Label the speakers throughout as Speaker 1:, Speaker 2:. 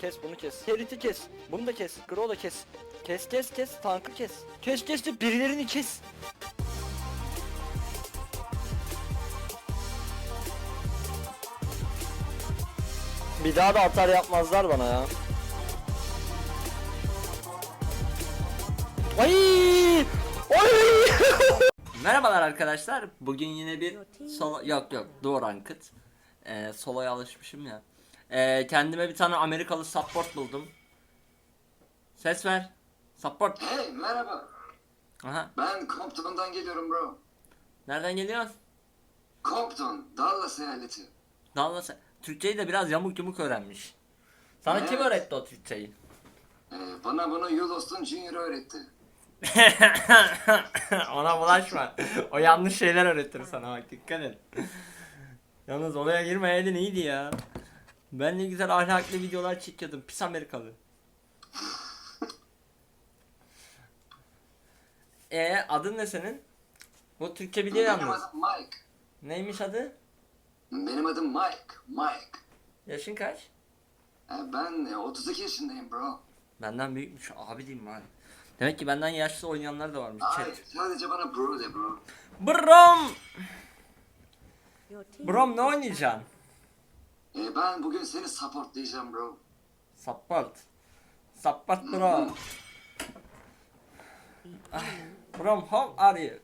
Speaker 1: Kes bunu kes. Herit'i kes. Bunu da kes. Gro da kes. Kes kes kes. Tankı kes. Kes kes de birilerini kes. Bir daha da atar yapmazlar bana ya. Ay! Ay! Merhabalar arkadaşlar. Bugün yine bir solo yok yok doğru ranked. Ee, soloya alışmışım ya. Ee, kendime bir tane Amerikalı support buldum. Ses ver. Support.
Speaker 2: Hey merhaba.
Speaker 1: Aha.
Speaker 2: Ben Compton'dan geliyorum bro.
Speaker 1: Nereden geliyorsun?
Speaker 2: Compton, Dallas eyaleti.
Speaker 1: Dallas. Türkçeyi de biraz yamuk yumuk öğrenmiş. Sana kim
Speaker 2: Evet.
Speaker 1: öğretti o Türkçeyi?
Speaker 2: Ee, bana bunu Yulos'un Junior öğretti.
Speaker 1: Ona bulaşma. O yanlış şeyler öğretir sana bak dikkat et. Yalnız olaya girmeyeydin iyiydi ya. Ben ne güzel ahlaklı videolar çekiyordum. Pis Amerikalı. E adın ne senin? Bu Türkçe biliyor
Speaker 2: Benim
Speaker 1: yalnız.
Speaker 2: adım Mike.
Speaker 1: Neymiş adı?
Speaker 2: Benim adım Mike. Mike.
Speaker 1: Yaşın kaç?
Speaker 2: Ee, ben e, 32 yaşındayım bro.
Speaker 1: Benden büyükmüş. Abi diyeyim bari. Demek ki benden yaşlı oynayanlar da varmış.
Speaker 2: Hayır,
Speaker 1: Chat.
Speaker 2: sadece bana bro de bro.
Speaker 1: Brom! Brom ne oynayacaksın?
Speaker 2: Ee, ben bugün seni supportlayacağım bro.
Speaker 1: Support. Support bro. Ah, Brom how are you?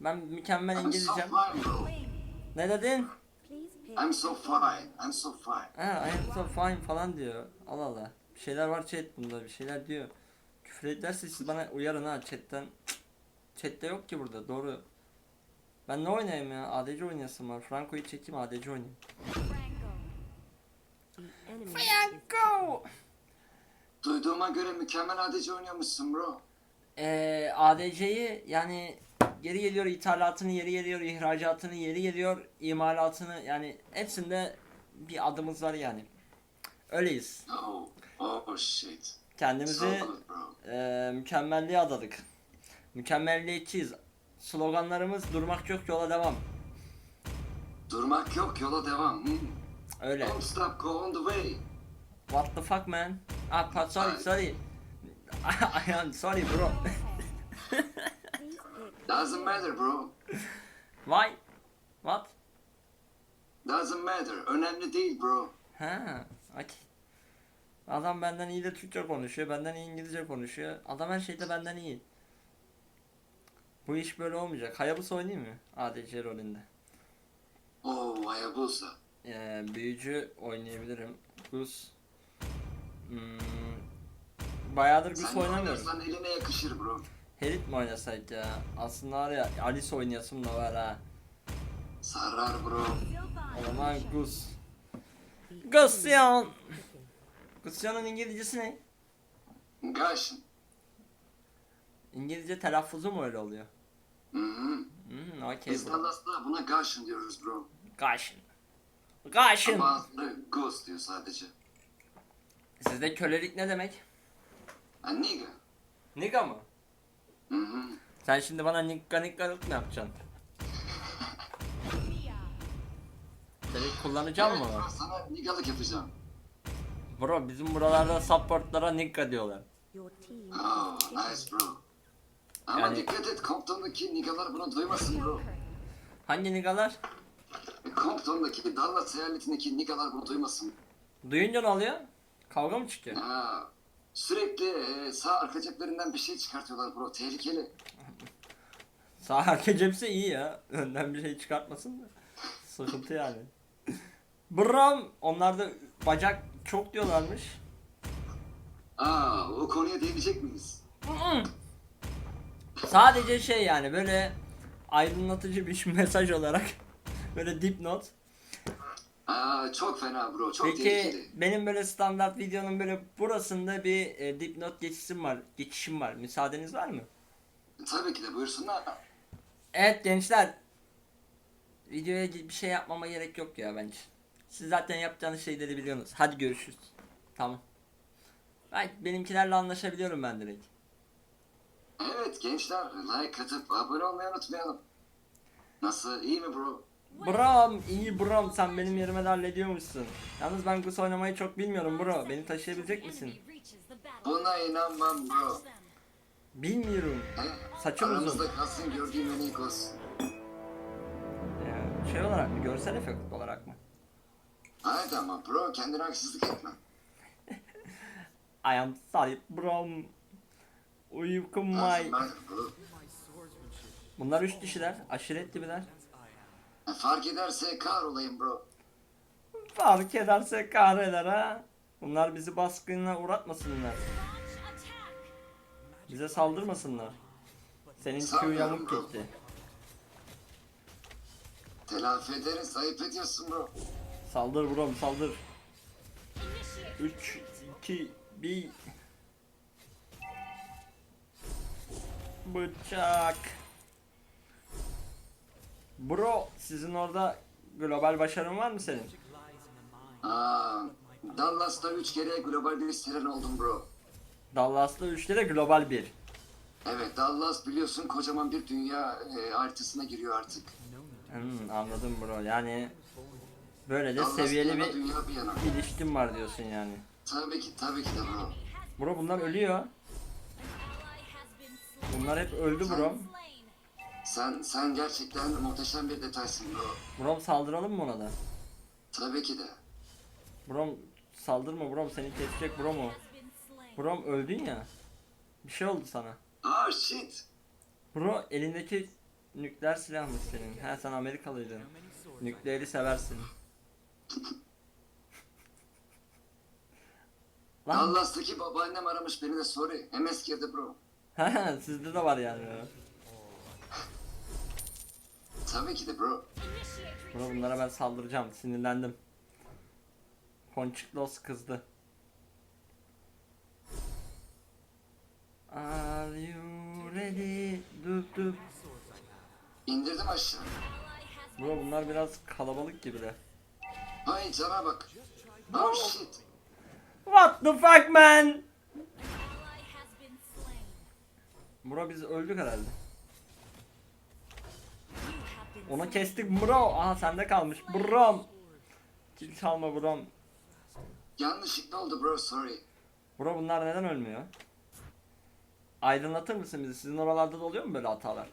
Speaker 1: Ben mükemmel
Speaker 2: I'm so
Speaker 1: İngilizcem.
Speaker 2: fine bro.
Speaker 1: Ne dedin?
Speaker 2: I'm so fine. I'm so fine.
Speaker 1: Ha, I am so fine falan diyor. Allah Allah. Bir şeyler var chat bunda bir şeyler diyor. Küfür ederse siz bana uyarın ha chatten. Chatte yok ki burada doğru. Ben ne oynayayım ya? ADC oynayasım var. Franco'yu çekeyim ADC oynayayım. Franco!
Speaker 2: Duyduğuma göre mükemmel adeci oynuyormuşsun bro.
Speaker 1: Ee, ADC'yi yani geri geliyor ithalatını, yeri geliyor ihracatını, yeri geliyor imalatını yani hepsinde bir adımız var yani. Öyleyiz.
Speaker 2: Oh, oh shit.
Speaker 1: Kendimizi e, mükemmelliğe adadık. Mükemmelliyetçiyiz. Sloganlarımız durmak yok yola devam.
Speaker 2: Durmak yok yola devam. Hmm.
Speaker 1: Öyle.
Speaker 2: Don't stop, go on the way.
Speaker 1: What the fuck man? Ah, pa- sorry sorry. I am sorry bro.
Speaker 2: Doesn't matter bro.
Speaker 1: Why? What?
Speaker 2: Doesn't matter. Önemli değil bro.
Speaker 1: Ha, okey. Adam benden iyi de Türkçe konuşuyor, benden iyi İngilizce konuşuyor. Adam her şeyde benden iyi. Bu iş böyle olmayacak. Hayabusa oynayayım mı? ADC rolünde.
Speaker 2: Oo Hayabusa.
Speaker 1: Ee, büyücü oynayabilirim. Gus. Hmm, bayağıdır Gus
Speaker 2: Sen
Speaker 1: oynamıyorum.
Speaker 2: oynarsan eline yakışır bro.
Speaker 1: Herit mi oynasak ya? Aslında var ya Alice oynayasım da var ha.
Speaker 2: Sarar bro.
Speaker 1: O zaman Gus. Gusyon. Gusyon'un İngilizcesi ne?
Speaker 2: Gaşın.
Speaker 1: İngilizce telaffuzu mu öyle oluyor?
Speaker 2: Hı hı.
Speaker 1: Hmm, okey.
Speaker 2: Biz Dallas'ta buna Gaşın diyoruz bro.
Speaker 1: Gaşın. Gaşın.
Speaker 2: Ama Ghost diyor sadece.
Speaker 1: Sizde kölelik ne demek?
Speaker 2: Ha nigga.
Speaker 1: Nigga mı?
Speaker 2: Hı hı.
Speaker 1: Sen şimdi bana nigga niggalık mı yapacaksın? Seni kullanacağım
Speaker 2: Evet
Speaker 1: mı?
Speaker 2: bro sana niggalık yapacağım.
Speaker 1: Bro bizim buralarda supportlara nigga diyorlar.
Speaker 2: Oh nice bro. Ama
Speaker 1: Yani-
Speaker 2: dikkat et Compton'daki niggalar bunu duymasın bro.
Speaker 1: Hangi niggalar?
Speaker 2: Compton'daki Dallas eyaletindeki niggalar bunu duymasın.
Speaker 1: Duyunca ne oluyor? Kavga mı çıkıyor?
Speaker 2: Ha, sürekli e, sağ arka ceplerinden bir şey çıkartıyorlar bro. Tehlikeli.
Speaker 1: Sağ arka cepse iyi ya. Önden bir şey çıkartmasın da. Sıkıntı yani. Bram onlarda bacak çok diyorlarmış.
Speaker 2: Aa, o konuya değinecek miyiz?
Speaker 1: Sadece şey yani böyle aydınlatıcı bir mesaj olarak böyle dipnot.
Speaker 2: Aa, çok fena bro. Çok
Speaker 1: Peki
Speaker 2: tehlikeli.
Speaker 1: benim böyle standart videonun böyle burasında bir e, dipnot geçişim var, geçişim var. Müsaadeniz var mı?
Speaker 2: Tabii ki de buyursunlar.
Speaker 1: Evet gençler. Videoya bir şey yapmama gerek yok ya bence. Siz zaten yapacağınız şeyleri biliyorsunuz. Hadi görüşürüz. Tamam. Ben benimkilerle anlaşabiliyorum ben direkt.
Speaker 2: Evet gençler like atıp abone olmayı unutmayalım. Nasıl iyi mi bro?
Speaker 1: Brom iyi Brom sen benim yerime de hallediyormuşsun. Yalnız ben Gus oynamayı çok bilmiyorum bro. Beni taşıyabilecek misin?
Speaker 2: Buna inanmam bro.
Speaker 1: Bilmiyorum. Saçım uzun.
Speaker 2: Aramızda kalsın gördüğüm en iyi olsun.
Speaker 1: Ee, şey olarak mı? Görsel efekt olarak mı?
Speaker 2: Haydi ama bro kendine haksızlık etme.
Speaker 1: I am sorry Brom. Uykum var.
Speaker 2: Bro.
Speaker 1: Bunlar üç kişiler. Aşiret gibiler.
Speaker 2: Fark ederse kar olayım bro.
Speaker 1: Fark ederse kahreder ha. Bunlar bizi baskına uğratmasınlar. Bize saldırmasınlar. Senin Q yamuk
Speaker 2: bro.
Speaker 1: gitti.
Speaker 2: Telafi ederiz ayıp ediyorsun bro.
Speaker 1: Saldır brom saldır. 3 2 1 Bıçak. Bro sizin orada global başarın var mı senin?
Speaker 2: Aa, Dallas'ta 3 kere global bir seren oldum bro.
Speaker 1: Dallas'ta 3 kere global 1.
Speaker 2: Evet Dallas biliyorsun kocaman bir dünya e, haritasına giriyor artık.
Speaker 1: Hmm, anladım bro yani böyle de
Speaker 2: Dallas
Speaker 1: seviyeli
Speaker 2: bir
Speaker 1: bir
Speaker 2: dünya bir yana.
Speaker 1: ilişkin var diyorsun yani.
Speaker 2: Tabii ki tabii ki de bro.
Speaker 1: Bro bunlar ölüyor. Bunlar hep öldü bro.
Speaker 2: Sen sen gerçekten muhteşem bir detaysın bro.
Speaker 1: Bro saldıralım mı ona da?
Speaker 2: Tabii ki de.
Speaker 1: Bro saldırma bro seni kesecek bro mu? Bro öldün ya. Bir şey oldu sana.
Speaker 2: Ah shit.
Speaker 1: Bro elindeki nükleer silahmış senin. He sen Amerikalıydın. Nükleeri seversin. Lan
Speaker 2: Dallas'taki babaannem aramış beni de sorry. MS girdi bro.
Speaker 1: he sizde de var yani.
Speaker 2: Tabii ki de bro.
Speaker 1: Bro bunlara ben saldıracağım. Sinirlendim. Ponçiklos kızdı. Are you ready? Dup dup.
Speaker 2: İndirdim aşağı.
Speaker 1: Bro bunlar biraz kalabalık gibiler.
Speaker 2: Hay cana bak. Oh shit.
Speaker 1: What the fuck man? Bro biz öldük herhalde. Onu kestik bro. Aha sende kalmış. Brom. Kill çalma brom.
Speaker 2: Yanlışlıkla oldu bro sorry.
Speaker 1: Bro bunlar neden ölmüyor? Aydınlatır mısın bizi? Sizin oralarda da oluyor mu böyle hatalar?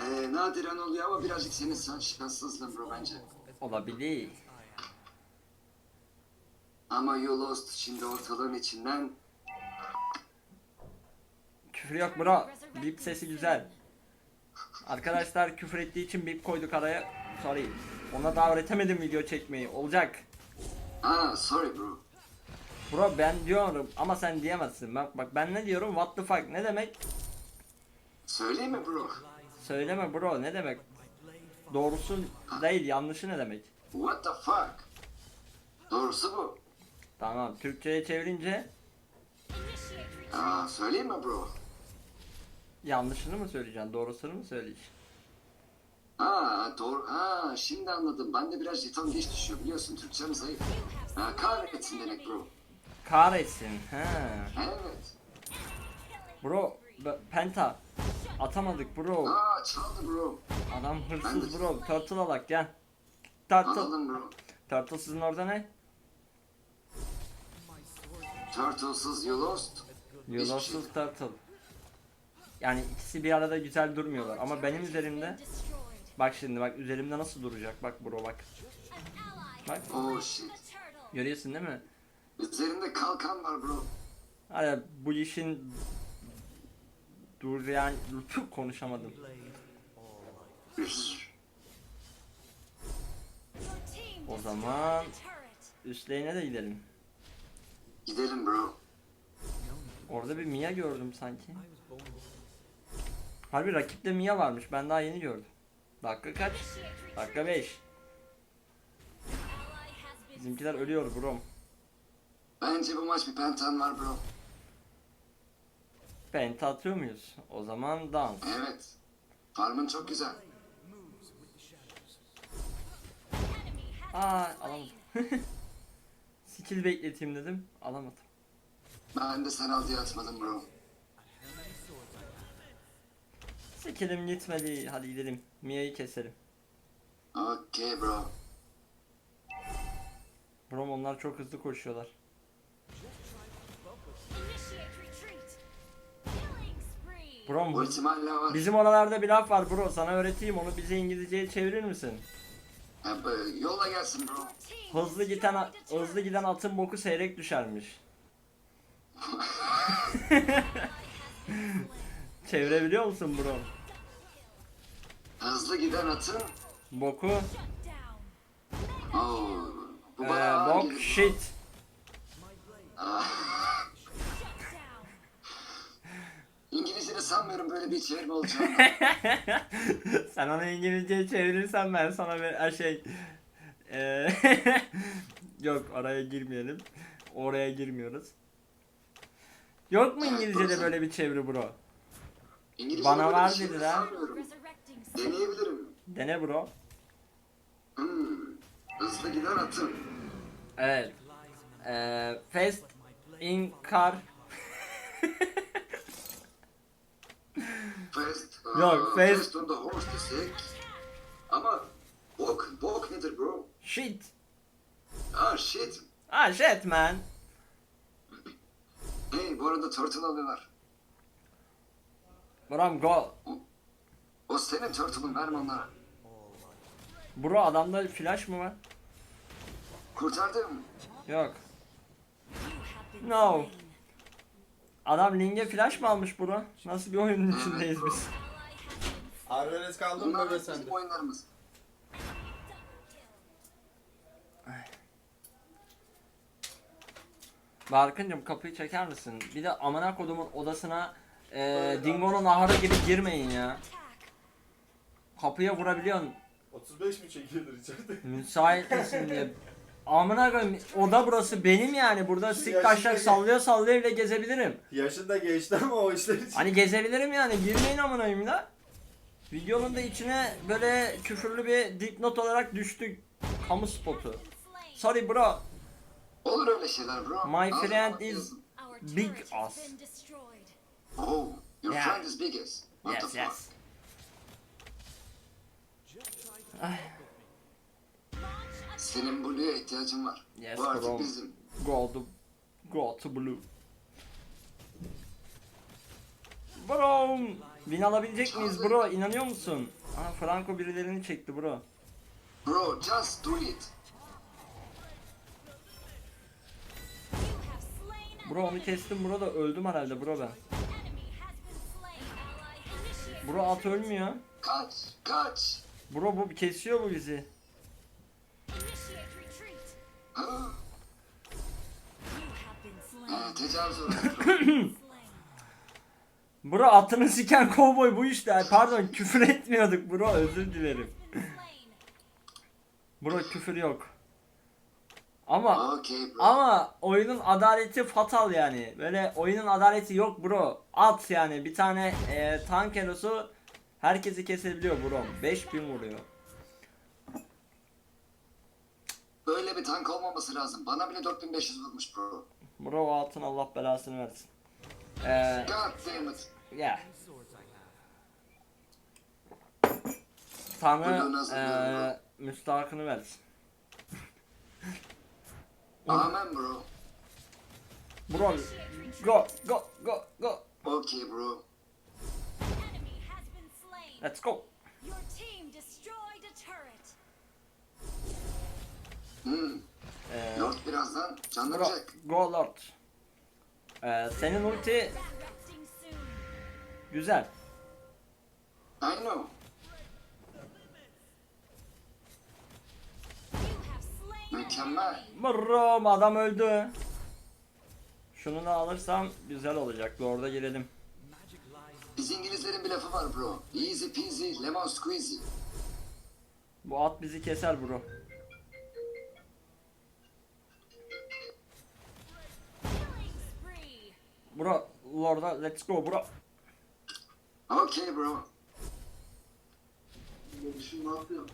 Speaker 2: Ee, nadiren oluyor ama birazcık senin sen şanssızlığın bro bence.
Speaker 1: Olabilir.
Speaker 2: Ama you lost şimdi ortalığın içinden.
Speaker 1: Küfür yok bro. Bip sesi güzel. Arkadaşlar küfür ettiği için bip koyduk araya. Sorry. Ona daha öğretemedim video çekmeyi. Olacak.
Speaker 2: Aa sorry bro.
Speaker 1: Bro ben diyorum ama sen diyemezsin. Bak bak ben ne diyorum? What the fuck? Ne demek?
Speaker 2: Söyleyeyim mi bro?
Speaker 1: Söyleme bro. Ne demek? Doğrusu değil, yanlışı ne demek?
Speaker 2: What the fuck? Doğrusu bu.
Speaker 1: Tamam. Türkçe'ye çevirince
Speaker 2: Aa söyleyeyim mi bro?
Speaker 1: Yanlışını mı söyleyeceksin? Doğrusunu mu söyleyeceksin?
Speaker 2: Aa doğru. Aa şimdi anladım. Ben de biraz jeton geç düşüyor biliyorsun. Türkçem zayıf. Ha, kahretsin demek bro.
Speaker 1: Kahretsin. He.
Speaker 2: Evet.
Speaker 1: Bro, Penta. Atamadık bro.
Speaker 2: Aa çaldı bro.
Speaker 1: Adam hırsız bro. Turtle alak gel. Turtle.
Speaker 2: Anladım bro.
Speaker 1: Turtle sizin orada ne?
Speaker 2: Turtlesız you lost.
Speaker 1: Yolsuz Turtle. Yani ikisi bir arada güzel durmuyorlar ama benim üzerimde bak şimdi bak üzerimde nasıl duracak bak bro bak. Bak
Speaker 2: Oh shit.
Speaker 1: görüyorsun değil mi?
Speaker 2: Üzerinde kalkan var bro.
Speaker 1: Hani bu işin dur yani konuşamadım. O zaman üst lane'e de gidelim.
Speaker 2: Gidelim bro.
Speaker 1: Orada bir Mia gördüm sanki. Harbi rakipte Mia varmış. Ben daha yeni gördüm. Dakika kaç? Dakika 5. Bizimkiler ölüyor bro.
Speaker 2: Bence bu maç bir pentan var bro.
Speaker 1: Penta atıyor muyuz? O zaman dans.
Speaker 2: Evet. Farmın çok güzel.
Speaker 1: Aa alamadım. Skill bekleteyim dedim. Alamadım.
Speaker 2: Ben de sen al diye atmadım bro.
Speaker 1: Skill'im gitmedi. Hadi gidelim. Mia'yı keselim.
Speaker 2: Okay bro.
Speaker 1: Brom onlar çok hızlı koşuyorlar. Brom bu-
Speaker 2: var.
Speaker 1: bizim oralarda bir laf var bro sana öğreteyim onu bize İngilizceye çevirir misin?
Speaker 2: Ha, böyle yolla gelsin bro.
Speaker 1: Hızlı giden hızlı giden atın boku seyrek düşermiş. Çevirebiliyor musun bro?
Speaker 2: Hızlı giden atın.
Speaker 1: Boku.
Speaker 2: Oo, bu
Speaker 1: ee,
Speaker 2: bayağı
Speaker 1: bok
Speaker 2: gelir.
Speaker 1: shit.
Speaker 2: Ah. İngilizce'de sanmıyorum böyle bir çevirme olacağını.
Speaker 1: Sen onu İngilizceye çevirirsen ben sana bir şey Eee, yok oraya girmeyelim. Oraya girmiyoruz. Yok mu İngilizce'de böyle bir çeviri bro?
Speaker 2: İngilizce'de
Speaker 1: Bana var dediler.
Speaker 2: sanmıyorum. Deneyebilirim.
Speaker 1: Dene bro.
Speaker 2: Hmm. Hızlı giden atın.
Speaker 1: Evet. Eee fast in car.
Speaker 2: Fast,
Speaker 1: Yok,
Speaker 2: aa,
Speaker 1: fast-
Speaker 2: fast on the horse desek. Ama bok, bok nedir bro?
Speaker 1: Shit.
Speaker 2: Ah shit.
Speaker 1: Ah shit man.
Speaker 2: Hey bu arada turtle alıyorlar.
Speaker 1: Bro go.
Speaker 2: O senin turtle'ın verme onlara.
Speaker 1: Bro adamda flash mı var?
Speaker 2: Kurtardım.
Speaker 1: Yok. No. Adam Ling'e flash mı almış bro? Nasıl bir oyunun içindeyiz biz?
Speaker 3: Arveles kaldı mı
Speaker 2: Bunlar
Speaker 3: böyle
Speaker 2: bizim
Speaker 3: sende?
Speaker 2: oyunlarımız.
Speaker 1: Barkıncım kapıyı çeker misin? Bir de amına kodumun odasına e, Dingo'nun ahırı gibi girmeyin ya. Kapıya vurabiliyorsun.
Speaker 3: 35 mi çekiyordur içeride?
Speaker 1: Müsait misin diye. Amına koyayım oda burası benim yani. Burada sik taşak sallaya sallaya bile gezebilirim.
Speaker 3: Yaşın da geçti ama o işler için.
Speaker 1: Hani gezebilirim yani. Girmeyin amına koyayım da. Videonun da içine böyle küfürlü bir dipnot olarak düştü. Kamu spotu. Sorry bro.
Speaker 2: Olur öyle şeyler bro.
Speaker 1: My friend is- Big
Speaker 4: turret
Speaker 2: Oh, your
Speaker 1: Yeah.
Speaker 2: friend is biggest. What
Speaker 1: Yes
Speaker 2: the
Speaker 1: yes.
Speaker 2: fuck?
Speaker 1: Ay,
Speaker 2: Senin Blue'ya ihtiyacın var.
Speaker 1: Yes,
Speaker 2: Bu artık
Speaker 1: bro.
Speaker 2: bizim.
Speaker 1: go to go to blue. Bro, win alabilecek miyiz bro? İnanıyor musun? Aha Franco birilerini çekti bro.
Speaker 2: Bro, just do it.
Speaker 1: Bro onu kestim bro da öldüm herhalde bro ben. Bro at ölmüyor.
Speaker 2: Kaç, kaç.
Speaker 1: Bro bu kesiyor bu bizi.
Speaker 2: Tecavüz.
Speaker 1: Bro atını siken kovboy bu işte. Pardon küfür etmiyorduk bro özür dilerim. Bro küfür yok. Ama
Speaker 2: Okay bro.
Speaker 1: ama oyunun adaleti fatal yani. Böyle oyunun adaleti yok bro. At yani bir tane e, tank herosu herkesi kesebiliyor bro. 5000 vuruyor.
Speaker 2: Böyle bir tank olmaması lazım. Bana bile 4500 vurmuş bro.
Speaker 1: Bro o atın Allah belasını versin. Eee
Speaker 2: God damn it.
Speaker 1: ya. Tanrı eee müstahakını versin.
Speaker 2: Amen bro.
Speaker 1: Bro go go go go.
Speaker 2: Okay bro.
Speaker 4: Enemy has been slain.
Speaker 1: Let's go.
Speaker 4: Your team destroyed a turret.
Speaker 2: Hmm.
Speaker 1: Eee
Speaker 2: Lord birazdan canlanacak.
Speaker 1: go lord. Eee senin ulti güzel.
Speaker 2: I know.
Speaker 4: You have slain an
Speaker 2: Mükemmel.
Speaker 1: Bro adam öldü. Şunu da alırsam güzel olacak. Lord'a girelim.
Speaker 2: Biz İngilizlerin bir lafı var bro. Easy peasy lemon squeezy.
Speaker 1: Bu at bizi keser bro. Bro Lord'a let's go bro.
Speaker 2: Okay bro. Şimdi ne yapıyorum?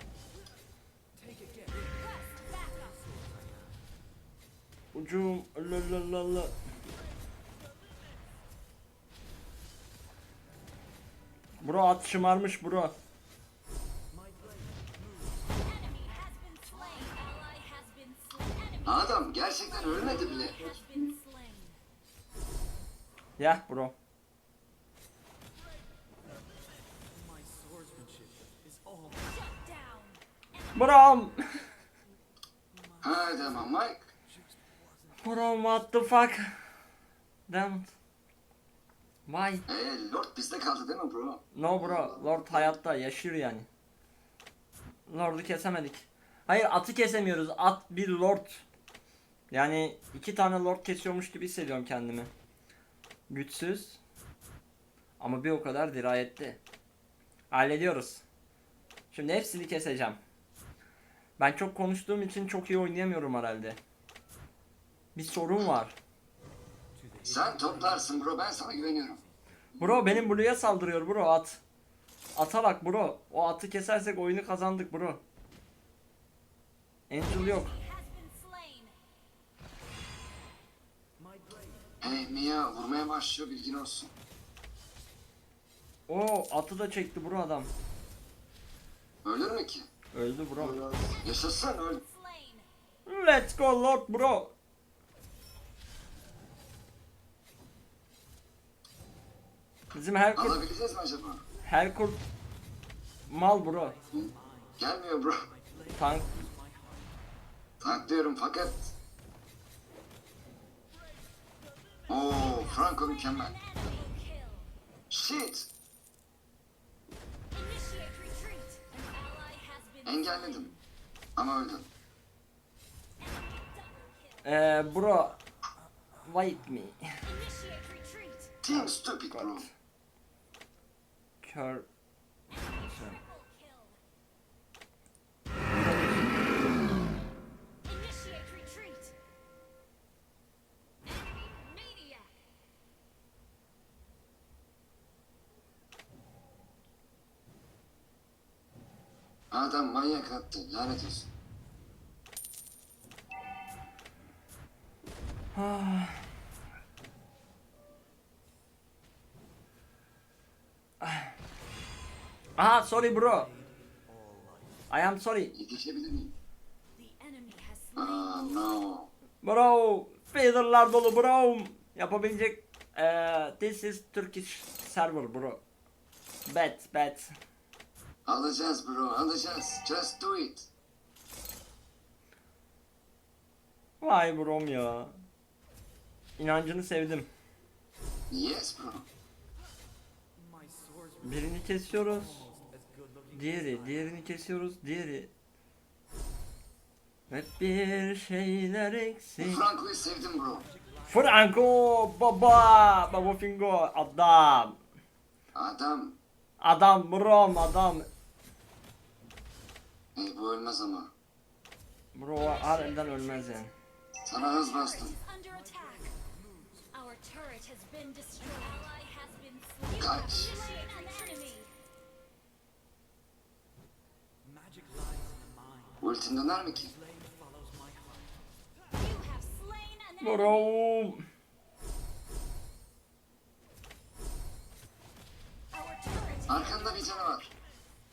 Speaker 4: Ucum. La
Speaker 1: la la la. Bro at şımarmış bro.
Speaker 2: Adam gerçekten ölmedi bile.
Speaker 1: Ya bro. Bro.
Speaker 2: Hadi ama Mike.
Speaker 1: Bro what the fuck? Damn. Why?
Speaker 2: Ee, Lord bizde kaldı değil mi bro?
Speaker 1: No bro. Lord hayatta yaşıyor yani. Lord'u kesemedik. Hayır atı kesemiyoruz. At bir lord. Yani iki tane lord kesiyormuş gibi hissediyorum kendimi. Güçsüz. Ama bir o kadar dirayetli. Hallediyoruz. Şimdi hepsini keseceğim. Ben çok konuştuğum için çok iyi oynayamıyorum herhalde. Bir sorun var.
Speaker 2: Sen toplarsın bro ben sana güveniyorum.
Speaker 1: Bro benim Blue'ya saldırıyor bro at. Ata bak bro. O atı kesersek oyunu kazandık bro. Angel yok.
Speaker 2: Hey Mia vurmaya başlıyor bilgin olsun.
Speaker 1: O atı da çekti bro adam.
Speaker 2: Ölür mü ki?
Speaker 1: Öldü bro.
Speaker 2: Yaşasın öl.
Speaker 1: Let's go Lord bro. Bizim her kurt,
Speaker 2: Alabileceğiz mi acaba?
Speaker 1: her kurt mal bro.
Speaker 2: Gelmiyor bro.
Speaker 1: Tank
Speaker 2: Tanklıyorum fakat... Oo Franco mükemmel. Shit! Engelledim. Ama öldüm.
Speaker 1: eee bro. Wait me.
Speaker 2: Team stupid bro.
Speaker 4: Enemy media.
Speaker 2: Adam manyak attı. Lanet olsun.
Speaker 1: Aha sorry bro. I am sorry.
Speaker 2: Yetişebilir miyim? Aa no.
Speaker 1: Bro, feather'lar dolu bro. Yapabilecek eee this is Turkish server bro. Bet, bet.
Speaker 2: Alacağız bro alacağız. Just do it.
Speaker 1: Vay brom ya. İnancını sevdim.
Speaker 2: Yes bro.
Speaker 1: Birini kesiyoruz. Diğeri, diğerini kesiyoruz. Diğeri. Hep bir şeyler eksik.
Speaker 2: Franco'yu sevdim bro.
Speaker 1: Franco baba, baba Fingo adam.
Speaker 2: Adam.
Speaker 1: Adam brom adam.
Speaker 2: Hey bu ölmez ama.
Speaker 1: Bro harbiden ölmez yani.
Speaker 2: Sana hız
Speaker 4: Turret
Speaker 2: bastım.
Speaker 4: is
Speaker 2: Ultin döner mi ki?
Speaker 4: İs
Speaker 2: Arkanda bir canavar.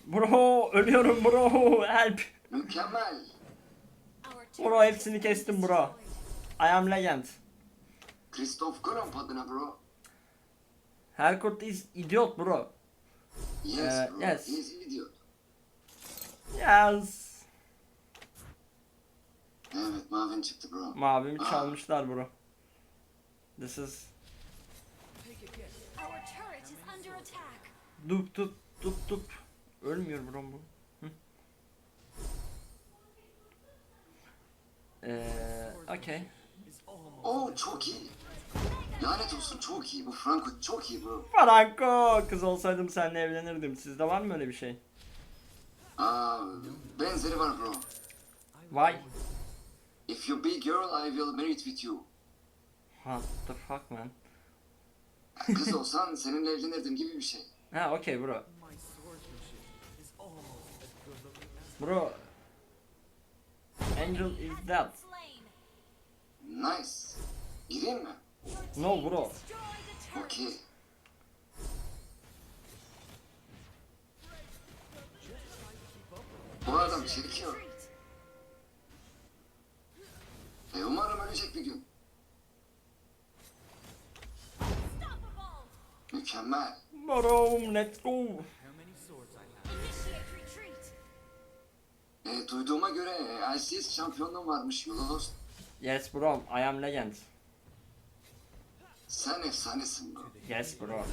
Speaker 1: Bro ölüyorum bro. Help.
Speaker 2: Mükemmel.
Speaker 1: Bro hepsini kestim bro. I am legend.
Speaker 2: Christoph Kolomb adına bro.
Speaker 1: Herkurt is idiot bro.
Speaker 2: Yes
Speaker 1: Ee,
Speaker 2: bro.
Speaker 1: yes.
Speaker 2: He's idiot.
Speaker 1: Yes.
Speaker 2: Evet mavin çıktı bro.
Speaker 1: Mavimi çalmışlar bro. This is
Speaker 4: Our turret is under attack.
Speaker 1: dup dup dup dup. Ölmüyor bro bu. Eee, okay.
Speaker 2: Oo çok iyi. Lanet olsun çok iyi. Bu Franco çok iyi bro.
Speaker 1: Franco, kız olsaydım seninle evlenirdim. Sizde var mı öyle bir şey?
Speaker 2: Aa, benzeri var bro.
Speaker 1: Why?
Speaker 2: If you be girl I will marry with you.
Speaker 1: What the fuck man?
Speaker 2: Kız olsan seninle evlenirdim gibi bir şey.
Speaker 1: Ha okay bro. Bro. Angel is dead.
Speaker 2: Nice. Gireyim mi?
Speaker 1: No bro.
Speaker 2: Okey. Bu adam çekiyor. Mükemmel.
Speaker 1: Bro, let's go.
Speaker 4: Initiate retreat!
Speaker 2: E, duyduğuma göre e, LCS şampiyonluğun varmış Yunus.
Speaker 1: Yes bro, I am legend.
Speaker 2: Sen efsanesin bro.
Speaker 1: Yes bro.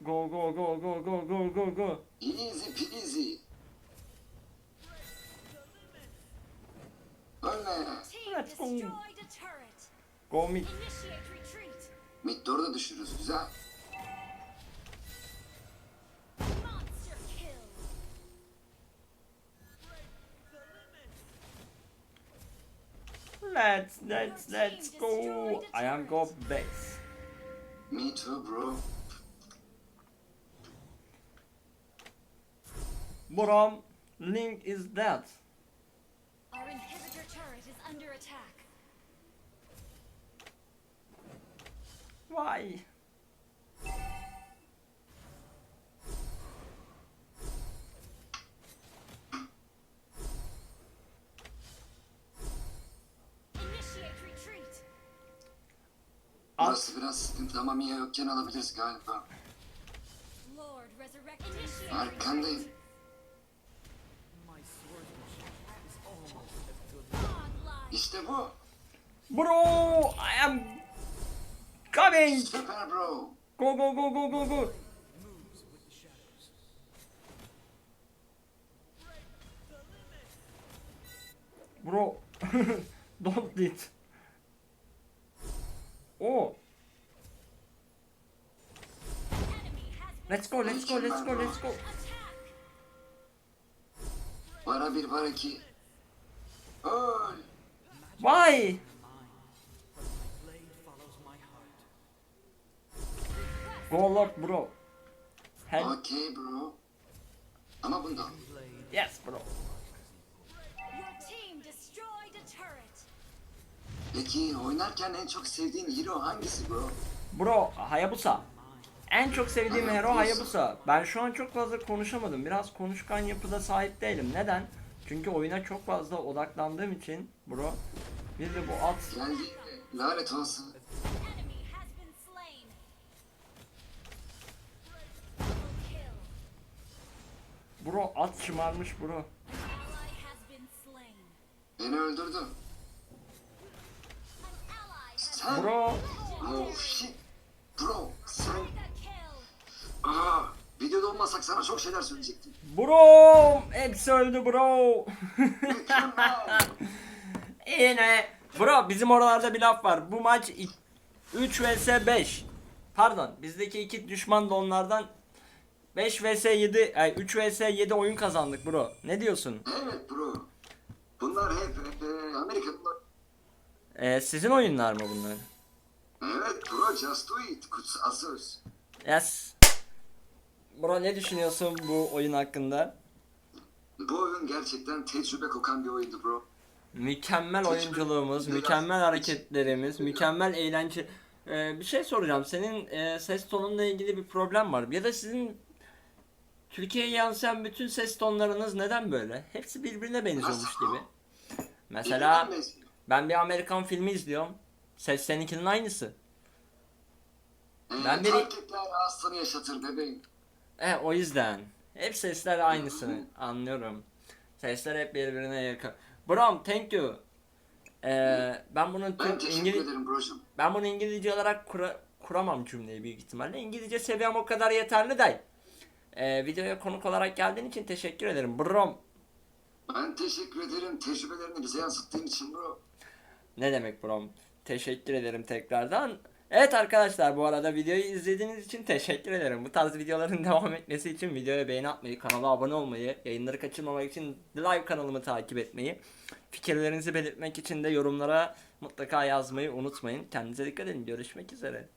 Speaker 1: Go go go go go go go go.
Speaker 2: Easy peasy.
Speaker 1: Let's go. Go mid.
Speaker 2: Mid düşürürüz güzel.
Speaker 1: Let's let's let's go. I am go base.
Speaker 2: Me too bro.
Speaker 1: Bro, Link is dead.
Speaker 4: Under attack.
Speaker 1: Why?
Speaker 4: Initiate retreat!
Speaker 1: At.
Speaker 2: Burası biraz sıkıntı ama Mia yokken alabiliriz galiba.
Speaker 4: Lord resurrect initiate
Speaker 2: Arkandayım. İşte bu.
Speaker 1: Bro, I am coming.
Speaker 2: Süper bro.
Speaker 1: Go go go go go go. Bro, don't do it. Oh, let's go, let's go, let's go, let's go.
Speaker 2: Bara bir bara iki. Öl.
Speaker 1: Why? Go Lord, bro. Help.
Speaker 2: Okey bro. Ama bunda.
Speaker 1: Yes, bro.
Speaker 4: Your team destroyed a turret!
Speaker 2: Peki oynarken en çok sevdiğin hero hangisi bro?
Speaker 1: Bro, Hayabusa. En çok sevdiğim hero Hayabusa. Ben şu an çok fazla konuşamadım. Biraz konuşkan yapıda sahip değilim. Neden? Çünkü oyuna çok fazla odaklandığım için bro. Bir de bu at.
Speaker 2: Geldi. Lanet olsun.
Speaker 4: Enemy has been slain! Double kill!
Speaker 1: Bro at şımarmış bro.
Speaker 4: An ally has been slain!
Speaker 2: Beni öldürdü.
Speaker 4: An ally has
Speaker 2: Sen.
Speaker 1: Bro.
Speaker 2: Oh shit. Bro sen.
Speaker 4: kill!
Speaker 2: Aa, videoda olmasak sana çok şeyler söyleyecektim.
Speaker 1: Bro. Hepsi öldü bro.
Speaker 2: Mükemmel.
Speaker 1: Yine. Bro bizim oralarda bir laf var. Bu maç 3 vs 5. Pardon bizdeki iki düşman da onlardan 5 vs 7 ay 3 vs 7 oyun kazandık bro. Ne diyorsun?
Speaker 2: evet bro. Bunlar hep e, Amerikalılar.
Speaker 1: Ee, sizin oyunlar mı bunlar?
Speaker 2: Evet bro just do it. Kutsal söz.
Speaker 1: Yes. Bro ne düşünüyorsun bu oyun hakkında?
Speaker 2: Bu oyun gerçekten tecrübe kokan bir oyundu bro.
Speaker 1: Mükemmel oyunculuğumuz, mükemmel hareketlerimiz, mükemmel eğlence. Ee, bir şey soracağım. Senin e, ses tonunla ilgili bir problem var. Ya da sizin Türkiye'ye yansıyan bütün ses tonlarınız neden böyle? Hepsi birbirine benziyormuş gibi. Mesela ben bir Amerikan filmi izliyorum. Ses seninkinin aynısı.
Speaker 2: Ee,
Speaker 1: ben biri-
Speaker 2: Taktikler aslını yaşatır bebeğim.
Speaker 1: E o yüzden. Hep sesler aynısı. Anlıyorum. Sesler hep birbirine yakın. Brom, thank you. Ee, ben bunu
Speaker 2: Ben
Speaker 1: Türk
Speaker 2: teşekkür
Speaker 1: İngiliz
Speaker 2: ederim brocum.
Speaker 1: ben bunu İngilizce olarak kura- kuramam cümleyi büyük ihtimalle. İngilizce seviyem o kadar yeterli değil. Ee, videoya konuk olarak geldiğin için teşekkür ederim. Brom.
Speaker 2: Ben teşekkür ederim tecrübelerini bize yansıttığın için bro.
Speaker 1: Ne demek Brom? Teşekkür ederim tekrardan. Evet arkadaşlar bu arada videoyu izlediğiniz için teşekkür ederim. Bu tarz videoların devam etmesi için videoya beğeni atmayı, kanala abone olmayı, yayınları kaçırmamak için live kanalımı takip etmeyi, fikirlerinizi belirtmek için de yorumlara mutlaka yazmayı unutmayın. Kendinize dikkat edin. Görüşmek üzere.